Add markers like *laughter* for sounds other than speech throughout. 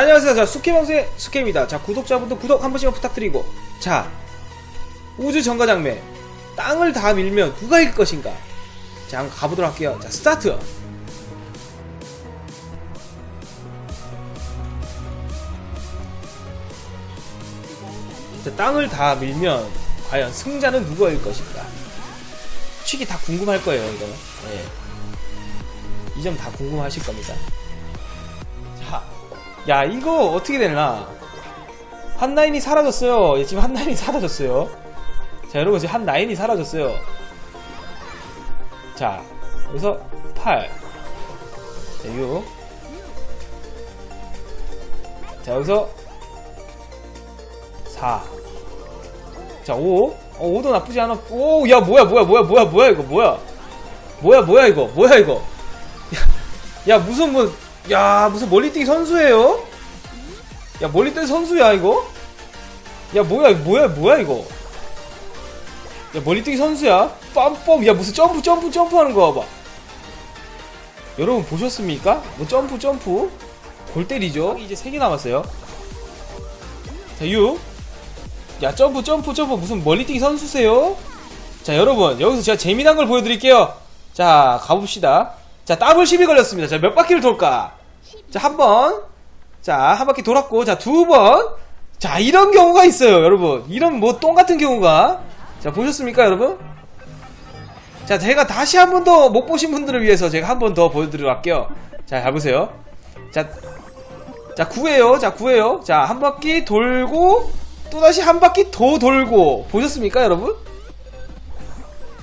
안녕하세요. 자, 수케방송의 수케입니다. 자, 구독자분들 구독 한 번씩만 부탁드리고. 자, 우주 정가장매. 땅을 다 밀면 누가 이길 것인가? 자, 한번 가보도록 할게요. 자, 스타트! 자, 땅을 다 밀면 과연 승자는 누구일 것인가? 솔직히 다 궁금할 거예요, 이거는. 예. 이 점 다 궁금하실 겁니다. 자, 야, 이거 어떻게 되나? 한 라인이 사라졌어요. 예, 지금 한 라인이 사라졌어요. 자, 여러분, 지금 한 라인이 사라졌어요. 자, 여기서 8. 자, 6. 자, 여기서 4. 자, 5. 어, 5도 나쁘지 않아. 오, 야, 뭐야, 뭐야, 뭐야, 뭐야, 뭐야, 이거, 뭐야. 뭐야, 뭐야, 이거, 뭐야, 이거. 야, 야 무슨, 뭐, 야, 무슨 멀리뛰기 선수예요? 야, 멀리뛰기 선수야, 이거? 야, 뭐야, 이거 뭐야, 뭐야, 이거? 야, 멀리뛰기 선수야? 빰빰, 야, 무슨 점프, 점프, 점프 하는 거 봐봐. 여러분, 보셨습니까? 뭐, 점프, 점프? 골 때리죠? 이제 3개 남았어요. 자, 6. 야 점프 점프 점프 무슨 멀리뛰기 선수세요? 자 여러분 여기서 제가 재미난 걸 보여드릴게요 자 가봅시다 자 더블 10이 걸렸습니다. 자 몇 바퀴를 돌까? 자 한 번. 자 한 바퀴 돌았고 자 두 번 자 이런 경우가 있어요 여러분. 이런 뭐 똥 같은 경우가. 자 보셨습니까 여러분? 자 제가 다시 한 번 더 못 보신 분들을 위해서 제가 한 번 더 보여드리러 갈게요. 자 가보세요. 자자 9에요. 자 9에요. 자 한 바퀴 돌고 또다시 한 바퀴 더 돌고. 보셨습니까 여러분?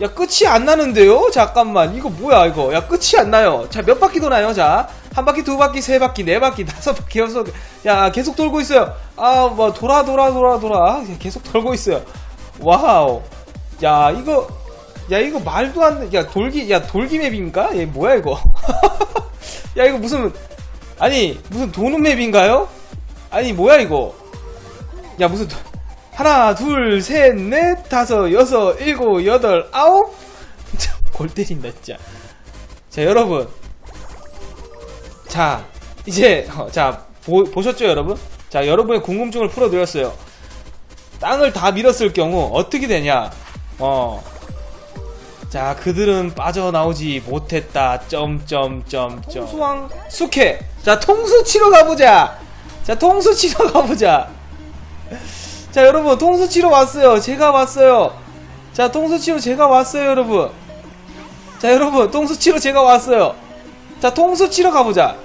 야 끝이 안 나는데요? 잠깐만. 이거 뭐야 이거? 야 끝이 안 나요. 자 몇 바퀴 도나요? 자 한 바퀴 두 바퀴 세 바퀴 네 바퀴 *laughs* 다섯 바퀴 여섯. 야 계속 돌고 있어요. 아 뭐 돌아 돌아 돌아 돌아. 계속 돌고 있어요. 와우. 야 이거 야 이거 말도 안돼야 돌기 야 돌기 맵입니까? 얘 뭐야 이거? *laughs* 야 이거 무슨 아니 무슨 도는 맵인가요? 아니 뭐야 이거? 야 무슨 도- 하나 둘 셋 넷 다섯 여섯 일곱 여덟 아홉 참, 골 때린다 진짜 자 여러분 자 이제 어, 자 보, 보셨죠 여러분 자 여러분의 궁금증을 풀어드렸어요 땅을 다 밀었을 경우 어떻게 되냐 어 자, 그들은 빠져나오지 못했다. 점점점점. 통수왕 숙회. 자, 통수 치러 가보자. 자, 통수 치러 가보자. 자, 여러분, 통수 치러 왔어요. 제가 왔어요. 자, 통수 치러 제가 왔어요, 여러분. 자, 여러분, 통수 치러 제가 왔어요. 자, 통수 치러 가보자.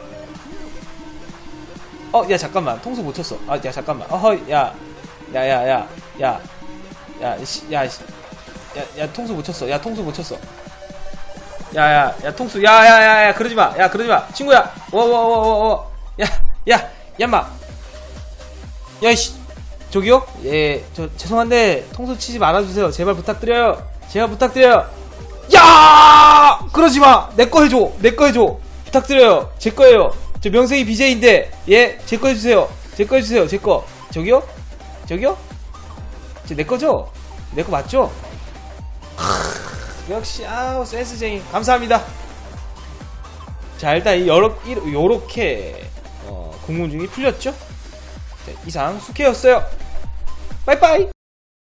어, 야, 잠깐만. 통수 못 쳤어. 아, 야, 잠깐만. 어허, 야. 야, 야, 야. 야. 야, 씨, 야, 씨. 야, 야, 통수 못 쳤어. 야, 통수 못 쳤어. 야, 야, 야, 통수. 야, 야, 야, 야, 그러지 마. 야, 그러지 마. 친구야. 워, 워, 워, 워, 워. 야, 야, 얌마. 야, 씨. 저기요? 예, 저, 죄송한데, 통수 치지 말아주세요. 제발 부탁드려요. 제발 부탁드려요. 야! 그러지 마! 내 거 해줘! 내 거 해줘! 부탁드려요. 제 거예요. 저 명색이 BJ인데, 예, 제 거 해주세요. 제 거 해주세요. 제 거. 저기요? 저기요? 제내 거죠? 내 거 맞죠? 역시 아우 센스쟁이 감사합니다. 자 일단 이 여러 이- 요렇게 어, 궁금증이 풀렸죠? 자, 이상 숙회였어요. 빠이빠이.